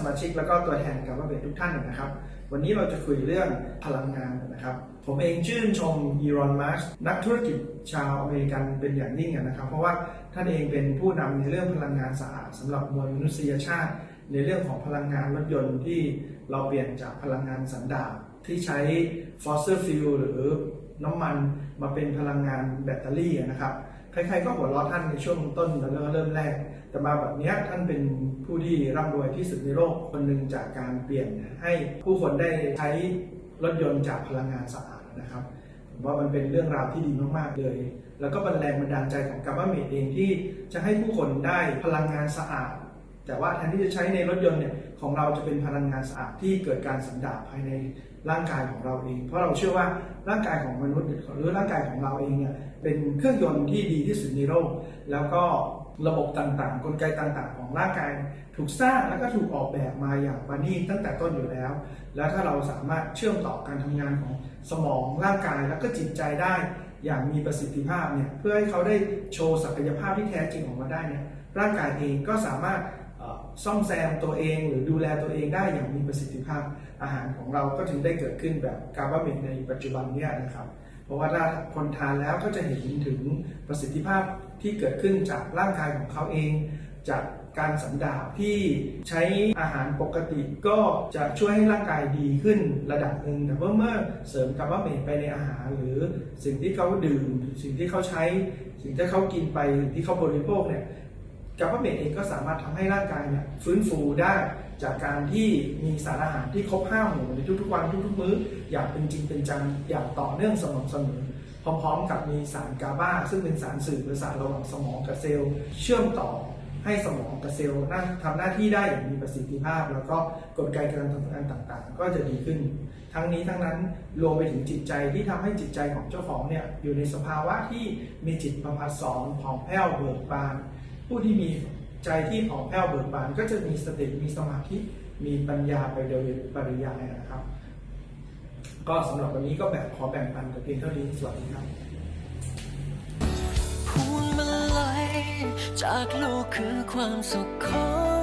สมาชิกแล้วก็ตัวแทนกับว่าเป็นทุกท่านนะครับ วันนี้เราจะคุยเรื่องพลังงานนะครับ ผมเองชื่นชมอีรอนมัสนักธุรกิจชาวอเมริกันเป็นอย่างยิ่งนะครับ เพราะว่าท่านเองเป็นผู้นำในเรื่องพลังงานสะอาดสำหรับมวลมนุษยชาติ ในเรื่องของพลังงานรถยนต์ที่เราเปลี่ยนจากพลังงานสันดาปที่ใช้ฟอสซิลฟิลหรือน้ำมันมาเป็นพลังงานแบตเตอรี่นะครับ ใครๆก็หัวเราะท่านในช่วงต้นแล้วก็เริ่มแรก แต่มาแบบนี้ท่านเป็นผู้ที่ร่ำรวยที่สุดในโลกคนหนึ่งจากการเปลี่ยนให้ผู้คนได้ใช้รถยนต์จากพลังงานสะอาดนะครับผมว่ามันเป็นเรื่องราวที่ดีมากๆเลย แล้วก็เป็นแรงบันดาลใจของกัมเมดเองที่จะให้ผู้คนได้พลังงานสะอาด แต่ว่าแทนที่จะใช้ในรถยนต์เนี่ยของเราจะเป็นพลังงานสะอาดที่เกิดการสันดาปภายในร่างกายของเราเอง เพราะเราเชื่อว่าร่างกายของมนุษย์หรือร่างกายของเราเองเนี่ยเป็นเครื่องยนต์ที่ดีที่สุดในโลกแล้วก็ระบบต่างๆ กลไกต่างๆ ของร่างกายถูกสร้างแล้วก็ถูกออกแบบมาอย่างปานีตตั้งแต่ต้นอยู่แล้ว แล้วถ้าเราสามารถเชื่อมต่อการทำงานของสมองร่างกายแล้วก็จิตใจได้ อย่างมีประสิทธิภาพเนี่ยเพื่อให้เขาได้โชว์ศักยภาพที่แท้จริงออกมาได้เนี่ยร่างกายเองก็สามารถ ซ่อมแซมตัวเองหรือดูแลตัวเองได้อย่างมีประสิทธิภาพอาหารของเราก็ถึงได้เกิดขึ้นแบบการบาเมดในปัจจุบันเนี่ยนะครับ เพราะว่าถ้าคนทานแล้วก็จะเห็นถึงประสิทธิภาพที่เกิดขึ้นจากร่างกายของเขาเอง จากการสันดาปที่ใช้อาหารปกติก็จะช่วยให้ร่างกายดีขึ้นระดับหนึ่งแต่เมื่อเมื่อเสริมคาร์บอนเมทไปในอาหาร หรือสิ่งที่เขาดื่ม สิ่งที่เขาใช้ สิ่งที่เขากินไปที่เขาบริโภคเนี่ย กาบาเมทเองก็สามารถทำให้ร่างกายเนี่ยฟื้นฟูได้จากการที่มีสารอาหารที่ครบห้าหมู่ในทุกๆวันทุกๆมื้อ อย่างเป็นจริงเป็นจังอย่างต่อเนื่องสม่ำเสมอพร้อมๆ กับมีสารกาบาซึ่งเป็นสารสื่อประสาทระหว่างสมองกับเซลล์เชื่อมต่อให้สมองกับเซลล์น่าทำหน้าที่ได้อย่างมีประสิทธิภาพ แล้วก็กลไกการทำงานต่างๆ ก็จะดีขึ้น ทั้งนี้ทั้งนั้นรวมไปถึงจิตใจที่ทำให้จิตใจของเจ้าของเนี่ยอยู่ในสภาวะที่มีจิตประภัสสอนผ่องแผ้วเบิกบาน ผู้ที่มีใจที่ผ่องแผ้วเบิกบานก็จะมีสติมีสมาธิมีปัญญาไปโดยปริยายนะครับ ก็สำหรับวันนี้ก็แบบขอแบ่งปันกับเพียงเท่านี้สวัสดีครับพวงมาลัยจากลูกคือความสุขของ